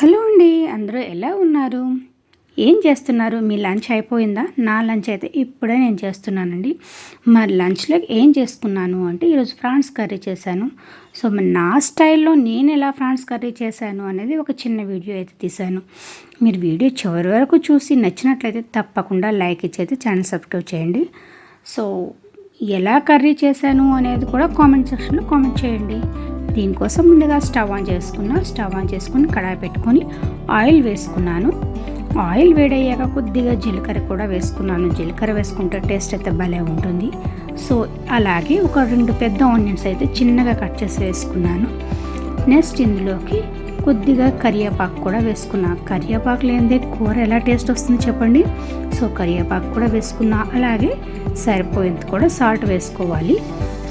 Hello అండి అందరూ ఎలా ఉన్నారు? ఏం చేస్తున్నారు? మీ లంచ్ అయిపోయిందా? నా లంచ్ అయితే ఇప్పుడే నేను చేస్తున్నానండి. మరి లంచ్లో ఏం చేసుకున్నాను అంటే ఈరోజు ఫ్రాన్స్ కర్రీ చేశాను. సో మరి నా స్టైల్లో నేను ఎలా ఫ్రాన్స్ కర్రీ చేశాను అనేది ఒక చిన్న వీడియో అయితే తీశాను. మీరు వీడియో చివరి వరకు చూసి నచ్చినట్లయితే తప్పకుండా లైక్ ఇచ్చి అయితే ఛానల్ సబ్స్క్రైబ్ చేయండి. సో ఎలా కర్రీ చేశాను అనేది కూడా కామెంట్ సెక్షన్లో కామెంట్ చేయండి. దీనికోసం ముందుగా స్టవ్ ఆన్ చేసుకున్న స్టవ్ ఆన్ చేసుకుని కడాయి పెట్టుకొని ఆయిల్ వేసుకున్నాను. ఆయిల్ వేడయ్యాక కొద్దిగా జీలకర్ర కూడా వేసుకున్నాను. జీలకర్ర వేసుకుంటే టేస్ట్ అయితే భలే ఉంటుంది. సో అలాగే ఒక రెండు పెద్ద ఆనియన్స్ అయితే చిన్నగా కట్ చేసి వేసుకున్నాను. నెక్స్ట్ ఇందులోకి కొద్దిగా కరివేపాకు కూడా వేసుకున్నా. కరివేపాకు లేనిదే కూర ఎలా టేస్ట్ వస్తుంది చెప్పండి? సో కరివేపాకు కూడా వేసుకున్నా. అలాగే సరిపోయేంత కూడా సాల్ట్ వేసుకోవాలి.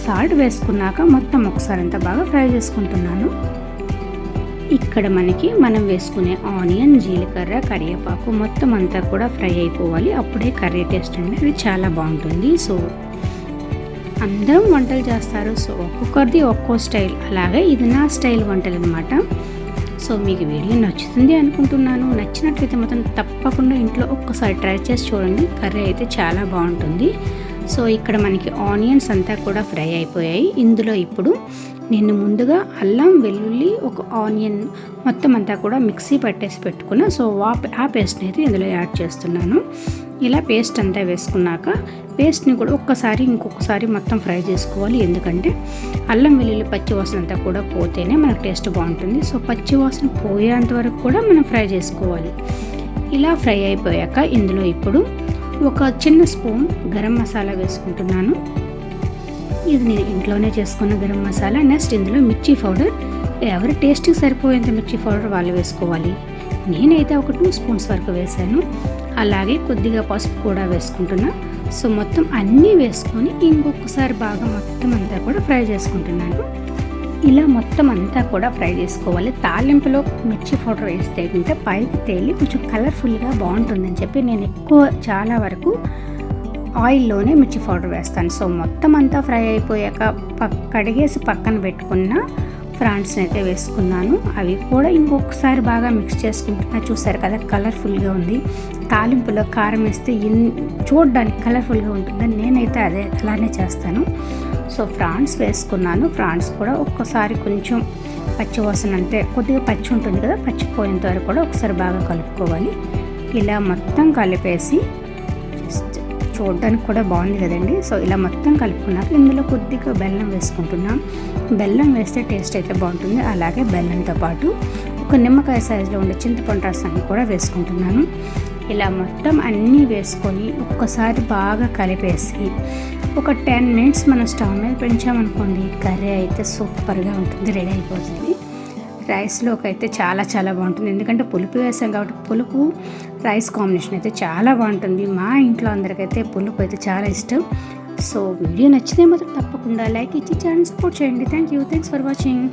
సాల్ట్ వేసుకున్నాక మొత్తం ఒకసారి అంతా బాగా ఫ్రై చేసుకుంటున్నాను. ఇక్కడ మనకి మనం వేసుకునే ఆనియన్ జీలకర్ర కరివేపాకు మొత్తం అంతా కూడా ఫ్రై అయిపోవాలి. అప్పుడే కర్రీ టేస్ట్ అనేది చాలా బాగుంటుంది. సో అందరం వంటలు చేస్తారు. సో ఒక్కొక్కరిది ఒక్కో స్టైల్. అలాగే ఇది నా స్టైల్ వంటలు అనమాట సో మీకు వీడియో నచ్చుతుంది అనుకుంటున్నాను. నచ్చినట్లయితే మాత్రం తప్పకుండా ఇంట్లో ఒక్కసారి ట్రై చేసి చూడండి. కర్రీ అయితే చాలా బాగుంటుంది. సో ఇక్కడ మనకి ఆనియన్స్ అంతా కూడా ఫ్రై అయిపోయాయి. ఇందులో ఇప్పుడు నేను ముందుగా అల్లం వెల్లుల్లి ఒక ఆనియన్ మొత్తం అంతా కూడా మిక్సీ పట్టేసి పెట్టుకున్న సో ఆ పేస్ట్ని అయితే ఇందులో యాడ్ చేస్తున్నాను. ఇలా పేస్ట్ అంతా వేసుకున్నాక పేస్ట్ని కూడా ఒక్కసారి ఇంకొకసారి మొత్తం ఫ్రై చేసుకోవాలి. ఎందుకంటే అల్లం వెల్లుల్లి పచ్చి వాసన అంతా కూడా పోతేనే మనకు టేస్ట్ బాగుంటుంది. సో పచ్చి వాసన పోయేంత వరకు కూడా మనం ఫ్రై చేసుకోవాలి. ఇలా ఫ్రై అయిపోయాక ఇందులో ఇప్పుడు ఒక చిన్న స్పూన్ గరం మసాలా వేసుకుంటున్నాను. ఇది నేను ఇంట్లోనే చేసుకున్న గరం మసాలా. నెక్స్ట్ ఇందులో మిర్చి పౌడర్. ఎవరి టేస్ట్కి సరిపోయేంత మిర్చి పౌడర్ వాళ్ళు వేసుకోవాలి. నేనైతే ఒక టూ స్పూన్స్ వరకు వేసాను. అలాగే కొద్దిగా పసుపు కూడా వేసుకుంటున్నా. సో మొత్తం అన్నీ వేసుకొని ఇంకొకసారి బాగా మొత్తం అంతా కూడా ఫ్రై చేసుకుంటున్నాను. ఇలా మొత్తం అంతా కూడా ఫ్రై చేసుకోవాలి. తాలింపులో మిర్చి పౌడర్ వేస్తే అంటే పైకి తేలి కొంచెం కలర్ఫుల్గా బాగుంటుందని చెప్పి నేను ఎక్కువ చాలా వరకు ఆయిల్లోనే మిర్చి పౌడర్ వేస్తాను. సో మొత్తం అంతా ఫ్రై అయిపోయాక పక్ కడిగేసి పక్కన పెట్టుకున్న ఫ్రాన్స్ని అయితే వేసుకున్నాను. అవి కూడా ఇంకొకసారి బాగా మిక్స్ చేసుకుంటున్నా. చూసారు కదా కలర్ఫుల్గా ఉంది. తాలింపులో కారం వేస్తే ఇన్ చూడడానికి కలర్ఫుల్గా ఉంటుందని నేనైతే అదే అలానే చేస్తాను. సో ఫ్రాన్స్ వేసుకున్నాను. ఫ్రాన్స్ కూడా ఒక్కసారి కొంచెం పచ్చి వాసన అంటే కొద్దిగా పచ్చి ఉంటుంది కదా పచ్చిపోయేంత వరకు కూడా ఒకసారి బాగా కలుపుకోవాలి. ఇలా మొత్తం కలిపేసి చూడడానికి కూడా బాగుంది కదండి. సో ఇలా మొత్తం కలుపుకున్నాక ఇందులో కొద్దిగా బెల్లం వేసుకుంటున్నాం. బెల్లం వేస్తే టేస్ట్ అయితే బాగుంటుంది. అలాగే బెల్లంతో పాటు ఒక నిమ్మకాయ సైజులో ఉండే చింతపండు రసాన్ని కూడా వేసుకుంటున్నాను. ఇలా మొత్తం అన్నీ వేసుకొని ఒక్కసారి బాగా కలిపేసి ఒక టెన్ మినిట్స్ మనం స్టవ్ మీద పెంచామనుకోండి కర్రీ అయితే సూపర్గా ఉంటుంది రెడీ అయిపోతుంది. రైస్లోకి అయితే చాలా చాలా బాగుంటుంది. ఎందుకంటే పులుపు వేసాం కాబట్టి పులుపు రైస్ కాంబినేషన్ అయితే చాలా బాగుంటుంది. మా ఇంట్లో అందరికైతే పులుపు అయితే చాలా ఇష్టం. సో వీడియో నచ్చితే మాత్రం తప్పకుండా లైక్ ఇచ్చి ఛానల్ సపోర్ట్ చేయండి. Thank you. Thanks for watching.